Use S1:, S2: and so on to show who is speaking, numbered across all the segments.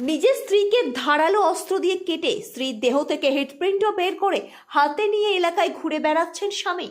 S1: নিজের স্ত্রীকে ধারালো অস্ত্র দিয়ে কেটে স্ত্রীর দেহ থেকে হেডপ্রিন্টও বের করে হাতে নিয়ে এলাকায় ঘুরে বেড়াচ্ছেন স্বামী।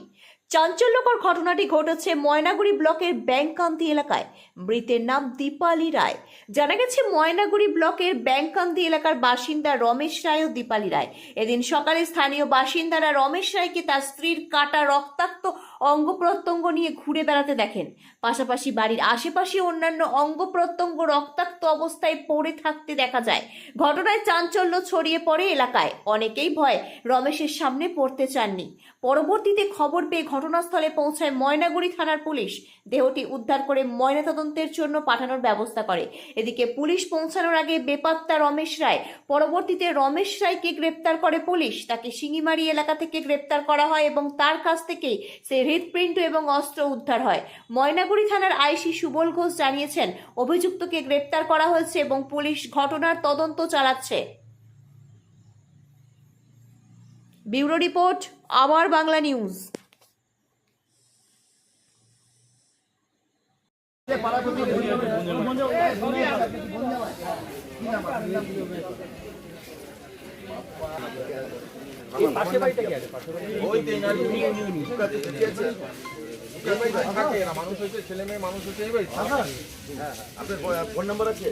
S1: চাঞ্চল্যকর ঘটনাটি ঘটেছে ময়নাগুড়ি ব্লকের ব্যাংকান্তি এলাকায়। মৃতের নাম দীপালি রায়। জানা গেছে, ময়নাগুড়ি ব্লকের ব্যাংকান্তি এলাকার বাসিন্দা রমেশ রায় ও দীপালি রায়। এদিন সকালে স্থানীয় বাসিন্দারা রমেশ রায়কে তার স্ত্রীর কাটা রক্তাক্ত অঙ্গ প্রত্যঙ্গ নিয়ে ঘুরে বেড়াতে দেখেন। পাশাপাশি বাড়ির আশেপাশে অন্যান্য অঙ্গ প্রত্যঙ্গ রক্তাক্ত অবস্থায় পড়ে থাকতে দেখা যায়। ঘটনায় চাঞ্চল্য ছড়িয়ে পড়ে এলাকায়। অনেকেই ভয় রমেশের সামনে পড়তে চাননি। পরবর্তীতে খবর পেয়ে ঘটনাস্থলে পৌঁছায় ময়নাগুড়ি থানার পুলিশ। দেহটি উদ্ধার করে ময়নাতদন্তের জন্য পাঠানোর ব্যবস্থা করে। এদিকে পুলিশ পৌঁছানোর আগে বেপাত্তা রমেশ রায়, পরবর্তীতে রমেশ রায়কে গ্রেপ্তার করে পুলিশ। তাকে শিঙিমারি এলাকা থেকে গ্রেপ্তার করা হয় এবং তার কাছ থেকেই সে হৃদপ্রিন্ট এবং অস্ত্র উদ্ধার হয়। ময়নাগুড়ি থানার আইসি সুবল ঘোষ জানিয়েছেন, অভিযুক্তকে গ্রেপ্তার করা হয়েছে এবং পুলিশ ঘটনার তদন্ত চালাচ্ছে। ব্যুরো রিপোর্ট আমার বাংলা নিউজ।
S2: মানুষ হচ্ছে ছেলে মেয়ে মানুষ হচ্ছে হ্যাঁ আপনার ফোন নাম্বার আছে?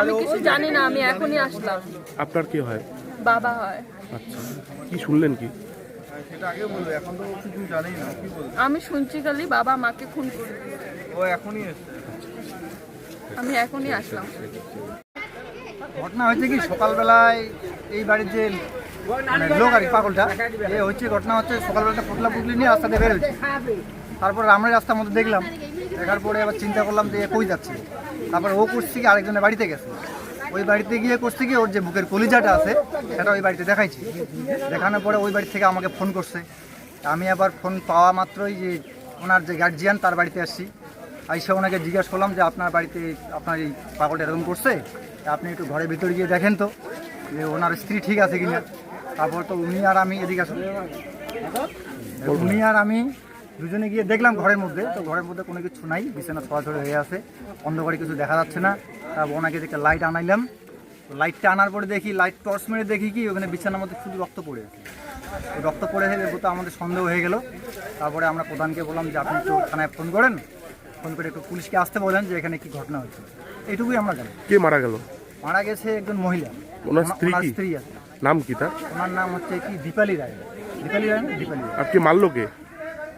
S3: আমি কিছু জানি না আমি এখনই আসলাম।
S4: আপনার কি হয়?
S3: বাবা হয়।
S4: আচ্ছা। কি শুনলেন কি?
S2: সেটা আগে বলবে এখন তো কিছু জানি না কি বলবে।
S3: আমি শুনছি খালি বাবা মাকে খুন করে
S2: ও এখনই
S3: আমি এখনই আসলাম।
S5: ঘটনা হয়েছে কি? সকালবেলায় এই বাড়ির যে মানে লোক আর পাগলটা, এ হচ্ছে ঘটনা হচ্ছে সকালবেলাটা পুতলা পুতলি নিয়ে রাস্তাতে বের হচ্ছে তারপর আমরা রাস্তার মধ্যে দেখলাম, দেখার পরে আবার চিন্তা করলাম যে কই যাচ্ছে? তারপর ও করছে কি, আরেকজনের বাড়িতে গেছে। ওই বাড়িতে গিয়ে করছে কি, ওর যে বুকের কলিজাটা আছে, সেটা ওই বাড়িতে দেখাইছি। দেখানোর পরে ওই বাড়ি থেকে আমাকে ফোন করছে। আমি আবার ফোন পাওয়া মাত্রই যে ওনার যে গার্জিয়ান তার বাড়িতে আসছি। আইসে ওনাকে জিজ্ঞাসা করলাম যে, আপনার বাড়িতে আপনার এই পাগলটা এরকম করছে? আপনি একটু ঘরের ভিতরে গিয়ে দেখেন তো যে ওনার স্ত্রী ঠিক আছে কিনা। তারপর তো উনি আর আমি এদিকে আসুন। উনি আর আমি দুজনে গিয়ে দেখলাম ঘরের মধ্যে। তো ঘরের মধ্যে কোনো কিছু নাই, বিছানা ছড়াছড়ি হয়ে আছে। অন্ধকারে কিছু দেখা যাচ্ছে না। তারপর ওনাকে দেখে লাইট আনাইলাম। লাইটটা আনার পরে দেখি লাইট টর্চ মেরে দেখি কি, ওখানে বিছানার মধ্যে শুধু রক্ত পড়ে আছে। রক্ত পড়ে গেলে তো আমাদের সন্দেহ হয়ে গেল। তারপরে আমরা প্রধানকে বললাম যে আপনি একটু থানায় ফোন করেন। ফোন করে একটু পুলিশকে আসতে বলেন যে এখানে কি ঘটনা হয়েছে। এইটুকুই আমরা জানি।
S4: কে মারা গেল?
S5: মারা গেছে একজন মহিলা।
S4: ওনার স্ত্রী কি?
S5: স্ত্রী আছে।
S4: নাম কি তার?
S5: ওনার নাম হচ্ছে কি দীপালি রায়। দীপালি রায় না? দীপালি রায়।
S4: আর কে মারলো কে?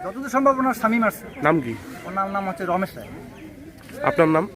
S5: যতদূর সম্ভব ওনার স্বামী মারছে।
S4: নাম কি?
S5: ওনার নাম হচ্ছে রমেশ রায়।
S4: আপনার নাম?